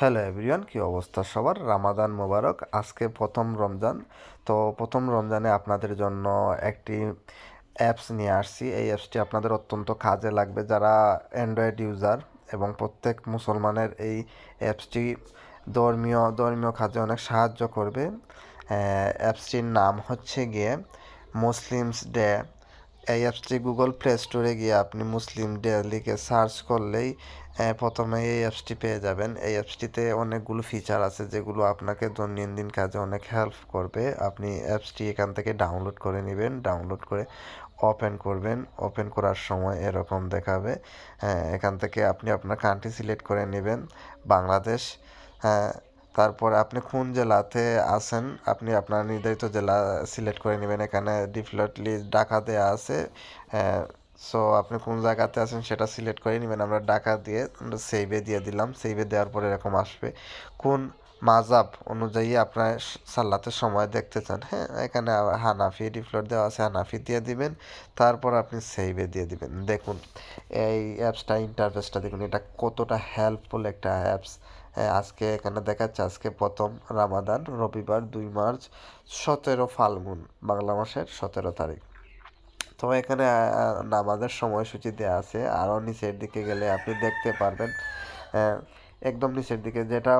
Hello everyone, কী অবস্থা সবার? রামাদান মোবারক। আজকে প্রথম রমজান। তো প্রথম রমজানে আপনাদের জন্য একটি অ্যাপস নিয়ে আসছি। এই অ্যাপসটি আপনাদের অত্যন্ত কাজে লাগবে যারা অ্যান্ড্রয়েড ইউজার এবং প্রত্যেক মুসলমানের এই অ্যাপসটি ধর্মীয় ধর্মীয় কাজে অনেক সাহায্য করবে। অ্যাপসটির নাম হচ্ছে গিয়ে মুসলিমস ডে। এই অ্যাপসটি গুগল প্লে স্টোরে গিয়ে আপনি মুসলিম ডে লিখে সার্চ করলেই প্রথমে এই অ্যাপসটি পেয়ে যাবেন। এই অ্যাপসটিতে অনেকগুলো ফিচার আছে যেগুলো আপনাকে দৈনন্দিন কাজে অনেক হেল্প করবে। আপনি অ্যাপসটি এখান থেকে ডাউনলোড করে নেবেন ডাউনলোড করে ওপেন করবেন। ওপেন করার সময় এরকম দেখাবে। হ্যাঁ এখান থেকে আপনি আপনার কান্ট্রি সিলেক্ট করে নেবেন। বাংলাদেশ হ্যাঁ তারপর আপনি কোন জেলাতে আছেন? আপনি আপনার নির্ধারিত জেলা সিলেক্ট করে নেবেন। এখানে ডিফল্টলি ঢাকা দেওয়া আছে। সো আপনি কোন জায়গাতে আছেন সেটা সিলেক্ট করে নেবেন। আমরা ঢাকা দিয়ে আমরা সেভে দিয়ে দিলাম। সেভে দেওয়ার পরে এরকম আসবে। কোন মাজাব অনুযায়ী আপনার সাল্লাতের সময় দেখতে চান। হ্যাঁ এখানে হানাফি ডিফল্ট দেওয়া আছে, হানাফি দিয়ে দিবেন। তারপর আপনি সেভে দিয়ে দিবেন। দেখুন, এই অ্যাপসটা, ইন্টারফেসটা দেখুন, এটা কতটা হেল্পফুল একটা অ্যাপস। আজকে এখানে দেখাচ্ছে, আজকে প্রথম রামাদান, রবিবার দুই মার্চ, সতেরো ফাল্গুন, বাংলা মাসের সতেরো তারিখ। তো এখানে নামাজের সময়সূচি দেওয়া আছে। আরও নিচের দিকে গেলে আপনি দেখতে পারবেন একদম নিচের দিকে যেটা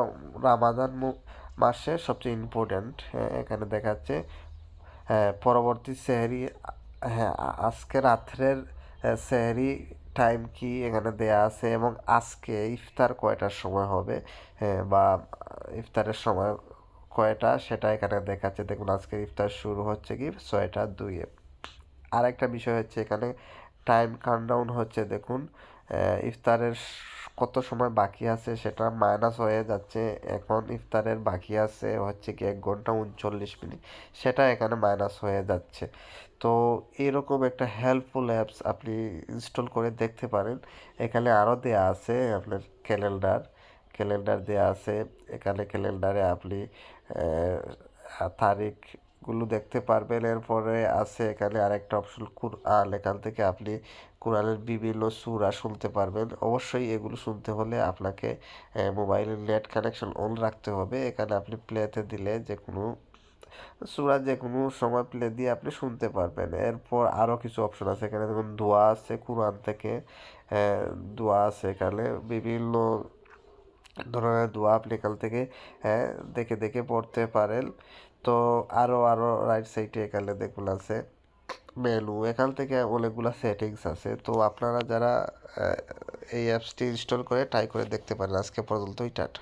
রামাদান মাসে সবচেয়ে ইম্পর্ট্যান্ট এখানে দেখাচ্ছে। হ্যাঁ পরবর্তী সেহরি হ্যাঁ আজকে রাত্রের আহ, সেহরি টাইম কি এখানে দেয়া আছে এবং আজকে ইফতার কয়টার সময় হবে হ্যাঁ বা ইফতারের সময় কয়টা সেটা এখানে দেখাচ্ছে। দেখুন আজকে ইফতার শুরু হচ্ছে কি ছয়টা দুইয়ে। আরেকটা বিষয় হচ্ছে এখানে টাইম কাউন্টডাউন হচ্ছে দেখুন। ইফতারের কত সময় বাকি আছে সেটা মাইনাস হয়ে যাচ্ছে। এখন ইফতারের বাকি আছে হচ্ছে কি এক ঘণ্টা উনচল্লিশ মিনিট সেটা এখানে মাইনাস হয়ে যাচ্ছে। তো এরকম একটা হেল্পফুল অ্যাপস আপনি ইনস্টল করে দেখতে পারেন। এখানে আরও দেয়া আছে আপনার ক্যালেন্ডার ক্যালেন্ডার দেয়া আছে। এখানে ক্যালেন্ডারে আপনি আহ, তারিখগুলো দেখতে পারবেন। এরপরে আছে এখানে আরেকটা অপশন কুরআন। এখান থেকে আপনি কোরআনের বিভিন্ন সূরা শুনতে পারবেন। অবশ্যই এগুলো শুনতে হলে আপনাকে মোবাইলের নেট কানেকশন অন রাখতে হবে। এখানে আপনি প্লেতে দিলে যে কোনো সূরা যে কোনো সময় প্লে দিয়ে আপনি শুনতে পারবেন। এরপর আরও কিছু অপশন আছে এখানে। দেখুন দোয়া আছে কোরআন থেকে দোয়া আছে এখানে। বিভিন্ন ধরনের দোয়া আপনি এখান থেকে দেখে দেখে পড়তে পারেন। তো আরও আরও রাইট সাইডে এখানে দেখুন আছে মেনু এখান থেকে অনেকগুলো সেটিংস আছে। তো আপনারা যারা এই অ্যাপসটি ইনস্টল করে ট্রাই করে দেখতে পারেন আজকে পর্যন্তই, টাটা।